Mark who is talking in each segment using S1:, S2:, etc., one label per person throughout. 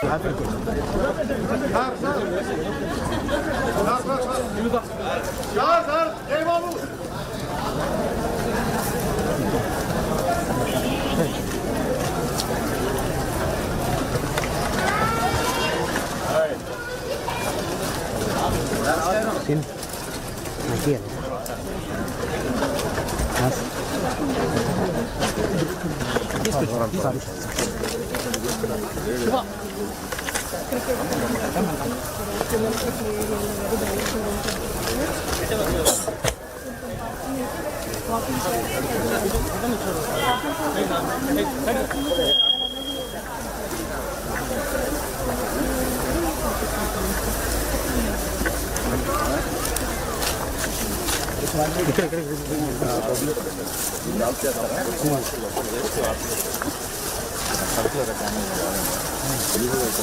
S1: Sini. Lagi. 그래
S2: 그래 그래.
S1: 아, 박수가
S3: 같이
S2: 하는 거 하는 거 일부러 이거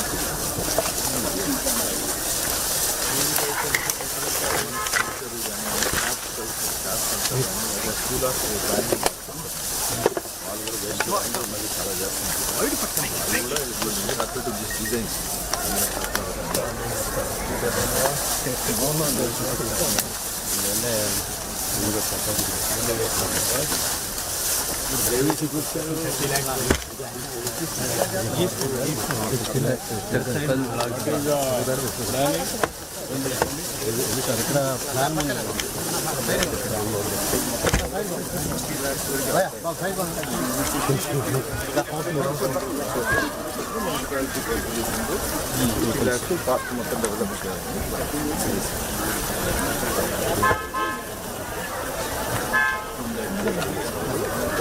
S2: 이거는 원래
S4: 우리가 가서 근데 왜 그런가? ఇక్కడ plan
S2: park మొత్తం develop చేయాలి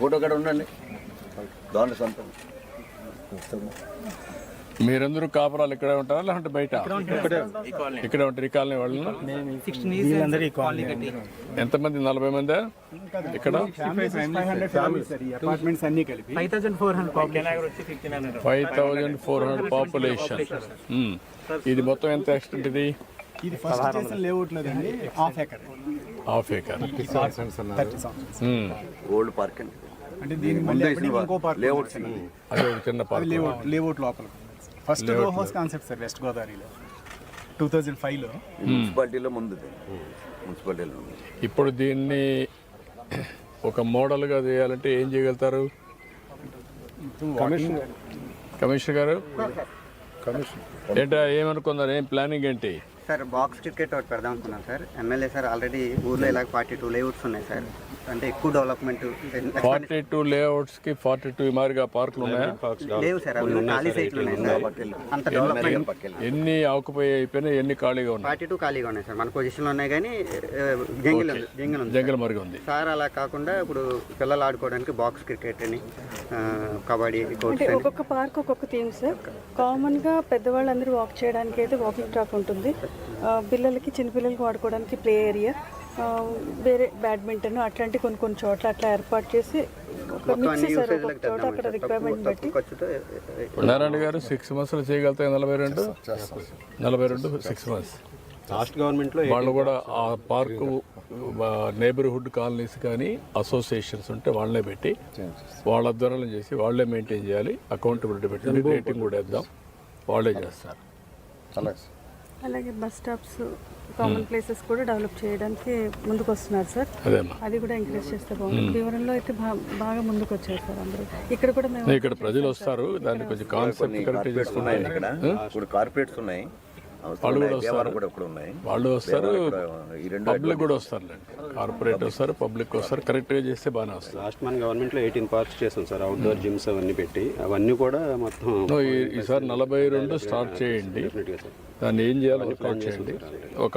S2: ఫోటో కూడా ఉండండి. దాని సొంతం
S3: మీరందరూ కాపురాలు ఇక్కడే ఉంటారా లేదంటే బయట? ఇక్కడే ఉంటారు. ఈ కాలనీ. వాళ్ళు ఎంతమంది? నలభై మంది? ఇక్కడ?
S5: అపార్ట్మెంట్స్ అన్ని కలిపి
S1: five thousand four hundred
S3: five thousand four hundred population ఇది మొత్తం ఎంత ఎక్స్టెంట్ ఇది?
S5: ఇది ఫస్ట్ లేఅవుట్ లేదండి.
S3: Half acre
S5: half acre
S2: old park అండి.
S5: అంటే దీనికి మళ్ళీ ఇంకో పార్క్
S2: లేఅవుట్స్
S3: అది ఒక చిన్న పార్క్
S5: లేఅవుట్ లేఅవుట్ లోపల. First row house concept sir west గోదావరిలో టూ థౌజండ్ ఫైవ్లో
S2: మున్సిపాలిటీలో ముందు మున్సిపాలిటీలో
S3: ఇప్పుడు దీన్ని ఒక మోడల్గా చేయాలంటే ఏం చేయగలుగుతారు? కమిషనర్ గారు? ఏంటా ఏమనుకున్నారు? ఏం ప్లానింగ్ ఏంటి?
S6: సార్ బాక్స్ క్రికెట్ ఒకటి పెడదాం అనుకున్నాం సార్. ఎమ్మెల్యే సార్ ఆల్రెడీ ఊర్లో ఇలాగ ఫార్టీ టూ లేఅవుట్స్ ఉన్నాయి సార్. అంటే ఎక్కువ డెవలప్మెంట్
S3: ఫార్టీ టూ లేఅవుట్స్కి ఫార్టీ టూ మారిగా పార్కులు ఉన్నాయా?
S6: లేవు సార్ అవి ఖాళీ సైట్లు ఉన్నాయి సార్. అంత డెవలప్మెంట్
S3: ఎన్ని ఆకుపోయి అయిపోయినాయి ఎన్ని ఖాళీగా ఉన్నాయి?
S6: ఫార్టీ టూ ఖాళీగా ఉన్నాయి సార్. మన పొజిషన్లో ఉన్నాయి కానీ జంగిల్ ఉంది జంగిల్ ఉంది
S3: జంగల్ మరిగి ఉంది.
S6: సార్ అలా కాకుండా ఇప్పుడు పిల్లలు ఆడుకోవడానికి బాక్స్ క్రికెట్ అని కబడ్డీ
S7: అంటే ఒక్కొక్క పార్క్ ఒక్కొక్క థీమ్ సార్. కామన్గా పెద్దవాళ్ళందరూ వాక్ చేయడానికి అయితే వాకింగ్ ట్రాక్ ఉంటుంది. పిల్లలకి చిన్నపిల్లలకి వాడుకోవడానికి ప్లే ఏరియా వేరే బ్యాడ్మింటన్ అట్లాంటి కొన్ని కొన్ని చోట్ల అట్లా ఏర్పాటు చేసి
S3: నారాయణ గారు సిక్స్ మంత్స్లో చేయగలుగుతాయి నలభై రెండు? నలభై రెండు సిక్స్ మంత్స్
S4: లాస్ట్ గవర్నమెంట్లో
S3: వాళ్ళు కూడా ఆ పార్కు నేబర్హుడ్ కాలనీస్ కానీ అసోసియేషన్స్ ఉంటే వాళ్ళనే పెట్టి వాళ్ళ ఆధ్వర్యంలో చేసి వాళ్ళే మెయింటైన్ చేయాలి. అకౌంటబిలిటీ పెట్టి రేటింగ్ కూడా ఇద్దాం వాళ్ళే చేస్తారు.
S7: అలాగే బస్ స్టాప్స్ కామన్ ప్లేసెస్ కూడా డెవలప్ చేయడానికి ముందుకు వస్తున్నారు సార్. అది కూడా ఎంకరేజ్ చేస్తే బాగుంది వివరంలో అయితే బాగా ముందుకు వచ్చారు సార్ అందరూ. ఇక్కడ కూడా మేము
S3: ఇక్కడ ప్రజలు వస్తారు. దాన్ని కొంచెం కాన్సెప్ట్
S2: ఇక్కడ ఇప్పుడు కార్పొరేట్స్ ఉన్నాయి.
S3: వాళ్ళు వస్తారు.
S2: ఈ రెండు
S3: పబ్లిక్ కూడా వస్తారులేండి కార్పొరేట్ వస్తారు పబ్లిక్ వస్తారు. కరెక్ట్గా చేస్తే బాగానే వస్తారు
S4: లాస్ట్ మన గవర్నమెంట్లో ఎయిటీన్ పార్క్స్ చేసాం సార్. అవుట్డోర్ జిమ్స్ అవన్నీ పెట్టి అవన్నీ కూడా మొత్తం
S3: ఈసారి నలభై రెండు స్టార్ట్ చేయండి. దాన్ని ఏం చేయాలో వర్కౌట్ చేయండి. ఒక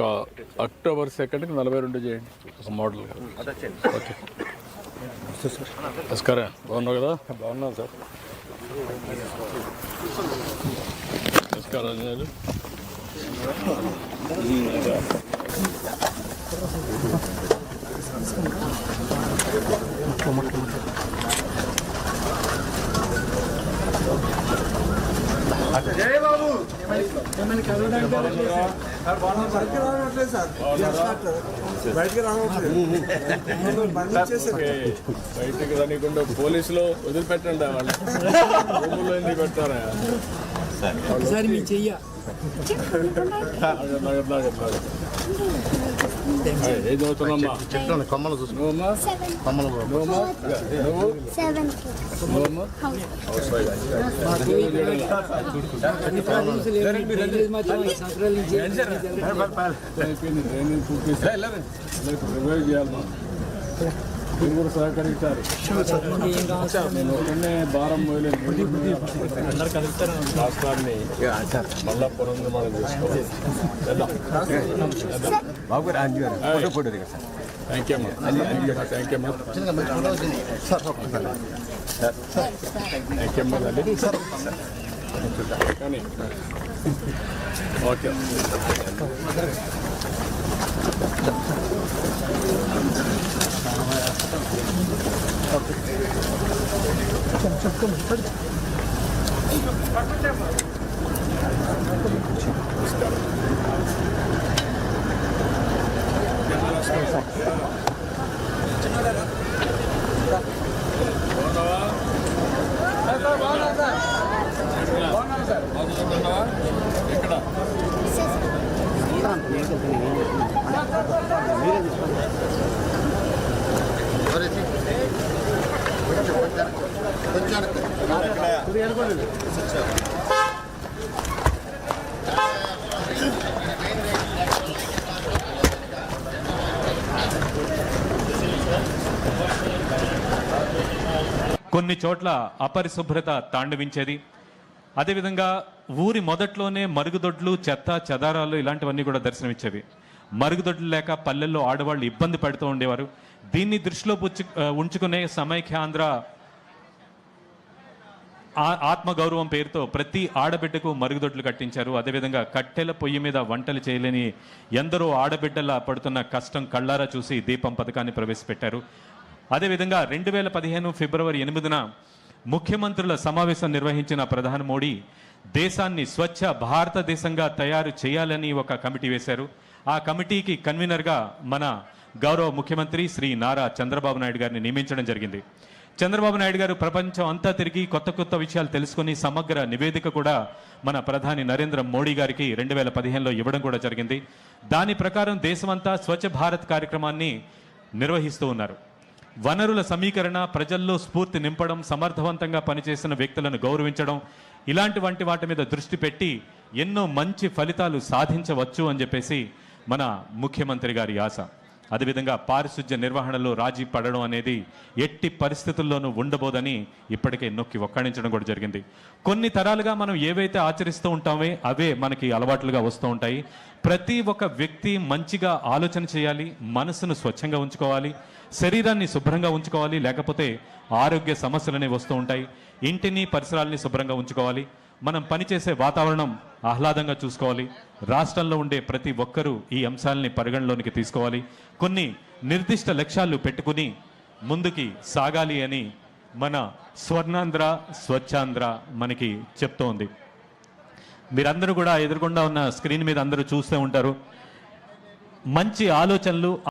S3: అక్టోబర్ సెకండ్కి నలభై రెండు చేయండి. ఒక మోడల్గా ఓకే నమస్కారం. బాగున్నావు కదా?
S5: బాగున్నాం సార్.
S3: నమస్కారం అంజనేయులు. ఓకే. బయటికి రానికుండా పోలీసులు వదిలిపెట్టండి వాళ్ళు పెడతారా
S1: సార్ మీ చెయ్య
S3: నాగ, నాగ, నాగ, నాగ. ఏయ్, ఏం చదువుతున్నామ్మా
S8: చెప్తాను కొమ్మలు చూసుకో
S3: నువ్వమ్మా
S8: కొమ్మలు
S3: నువ్వమ్మా నువ్వు మీరు కూడా సహకరించాలి నేను ఒక్కనే భారం మోయలేదు రాష్ట్రాన్ని మళ్ళా పునర్నిర్మాణం చేసుకోవాలి. థ్యాంక్ యూ అమ్మా. థ్యాంక్ యూ అమ్మా థ్యాంక్ యూ అమ్మా. కానీ ఓకే. ఎక్కడ
S9: కొన్ని చోట్ల అపరిశుభ్రత తాండవించేది. అదేవిధంగా ఊరి మొదట్లోనే మరుగుదొడ్లు చెత్త చెదారాలు ఇలాంటివన్నీ కూడా దర్శనమిచ్చేవి. మరుగుదొడ్లు లేక పల్లెల్లో ఆడవాళ్ళు ఇబ్బంది పడుతూ ఉండేవారు. దీన్ని దృష్టిలో ఉంచుకునే సమైక్యాంధ్ర ఆత్మగౌరవం పేరుతో ప్రతి ఆడబిడ్డకు మరుగుదొడ్లు కట్టించారు. అదేవిధంగా కట్టెల పొయ్యి మీద వంటలు చేయలేని ఎందరో ఆడబిడ్డల పడుతున్న కష్టం కళ్ళారా చూసి దీపం పథకాన్ని ప్రవేశపెట్టారు. అదేవిధంగా రెండు వేల పదిహేను ఫిబ్రవరి ఎనిమిదిన ముఖ్యమంత్రుల సమావేశం నిర్వహించిన ప్రధాని మోడీ దేశాన్ని స్వచ్ఛ భారతదేశంగా తయారు చేయాలని ఒక కమిటీ వేశారు. ఆ కమిటీకి కన్వీనర్గా మన గౌరవ ముఖ్యమంత్రి శ్రీ నారా చంద్రబాబు నాయుడు గారిని నియమించడం జరిగింది. చంద్రబాబు నాయుడు గారు ప్రపంచం అంతా తిరిగి కొత్త కొత్త విషయాలు తెలుసుకుని సమగ్ర నివేదిక కూడా మన ప్రధాని నరేంద్ర మోడీ గారికి రెండు వేల పదిహేనులో ఇవ్వడం కూడా జరిగింది. దాని ప్రకారం దేశమంతా స్వచ్ఛ భారత్ కార్యక్రమాన్ని నిర్వహిస్తూ ఉన్నారు. వనరుల సమీకరణ ప్రజల్లో స్ఫూర్తి నింపడం సమర్థవంతంగా పనిచేసిన వ్యక్తులను గౌరవించడం ఇలాంటి వంటి వాటి మీద దృష్టి పెట్టి ఎన్నో మంచి ఫలితాలు సాధించవచ్చు అని చెప్పేసి మన ముఖ్యమంత్రి గారి ఆశ. అదేవిధంగా పారిశుధ్య నిర్వహణలో రాజీ పడడం అనేది ఎట్టి పరిస్థితుల్లోనూ ఉండబోదని ఇప్పటికే నొక్కి ఒక్కడించడం కూడా జరిగింది. కొన్ని తరాలుగా మనం ఏవైతే ఆచరిస్తూ ఉంటామో అవే మనకి అలవాట్లుగా వస్తూ ఉంటాయి. ప్రతి ఒక్క వ్యక్తి మంచిగా ఆలోచన చేయాలి మనసును స్వచ్ఛంగా ఉంచుకోవాలి శరీరాన్ని శుభ్రంగా ఉంచుకోవాలి లేకపోతే ఆరోగ్య సమస్యలు అనేవి వస్తూ ఉంటాయి. ఇంటిని పరిసరాల్ని శుభ్రంగా ఉంచుకోవాలి. మనం పనిచేసే వాతావరణం ఆహ్లాదంగా చూసుకోవాలి. రాష్ట్రంలో ఉండే ప్రతి ఒక్కరూ ఈ అంశాలని పరిగణలోనికి తీసుకోవాలి. కొన్ని నిర్దిష్ట లక్ష్యాలు పెట్టుకుని ముందుకి సాగాలి అని మన స్వర్ణాంధ్ర స్వచ్ఛాంధ్ర మనకి చెప్తోంది. మీరందరూ కూడా ఎదురుకుండా ఉన్న స్క్రీన్ మీద అందరూ చూస్తూ ఉంటారు. మంచి ఆలోచనలు